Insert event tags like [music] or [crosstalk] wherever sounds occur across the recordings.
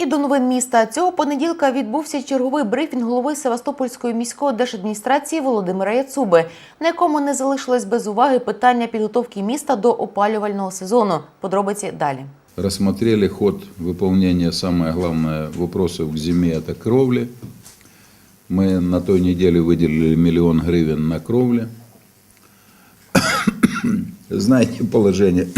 І до новин міста цього понеділка відбувся черговий брифінг голови Севастопольської міської держадміністрації Володимира Яцуби, на якому не залишилось без уваги питання підготовки міста до опалювального сезону. Подробиці далі. Рассмотрели ход выполнения, самое главное, вопросов к зиме – это кровли. Мы на той неделе выделили миллион гривен на кровли. [coughs] Знаете положение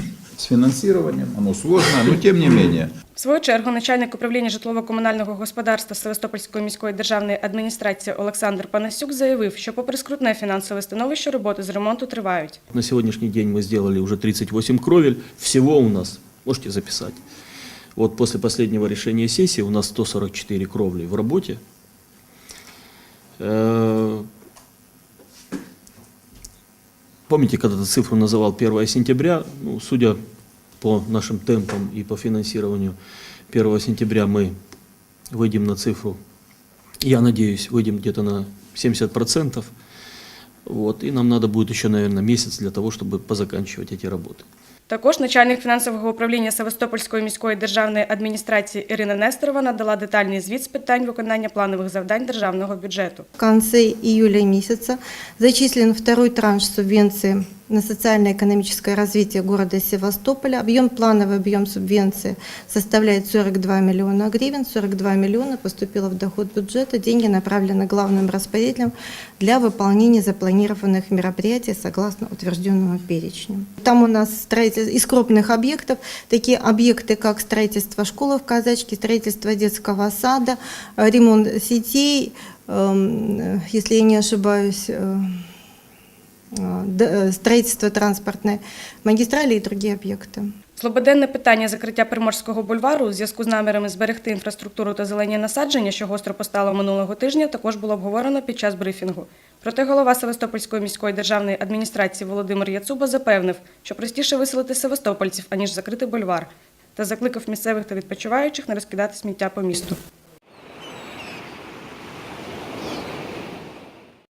с финансированием, оно сложно, но тем не менее. В свою чергу начальник управління житлово-комунального господарства Севастопольської міської державної адміністрації Олександр Панасюк заявив, що попри скрутне фінансове становище, роботи з ремонту тривають. На сегодняшний день мы сделали уже 38 кровель. Всего у нас, можете записать, вот после последнего решения сессии у нас 144 кровли в работе. Э, Помните, когда-то цифру называл 1 сентября? Ну, судя по нашим темпам и по финансированию, 1 сентября мы выйдем на цифру, я надеюсь, выйдем где-то на 70%. Вот, и нам надо будет еще, наверное, месяц для того, чтобы позаканчивать эти работы. Також начальник фінансового управління Севастопольської міської державної адміністрації Ірина Несторова надала детальний звіт з питань виконання планових завдань державного бюджету. В конце июля месяца зачислен второй транш субвенции на социально-экономическое развитие города Севастополя. Объем, плановый объем субвенции составляет 42 миллиона гривен. 42 миллиона поступило в доход бюджета. Деньги направлены главным распорядителем для выполнения запланированных мероприятий согласно утвержденному перечню. Там у нас строительство из крупных объектов, такие объекты, как строительство школы в Казачке, строительство детского сада, э, ремонт сетей, эм, если я не ошибаюсь, э, э, э, строительство транспортной магистрали и другие объекты. Злободенне питання закриття Приморського бульвару у зв'язку з намірами зберегти інфраструктуру та зелені насадження, що гостро постало минулого тижня, також було обговорено під час брифінгу. Проте голова Севастопольської міської державної адміністрації Володимир Яцуба запевнив, що простіше виселити севастопольців, аніж закрити бульвар, та закликав місцевих та відпочиваючих не розкидати сміття по місту.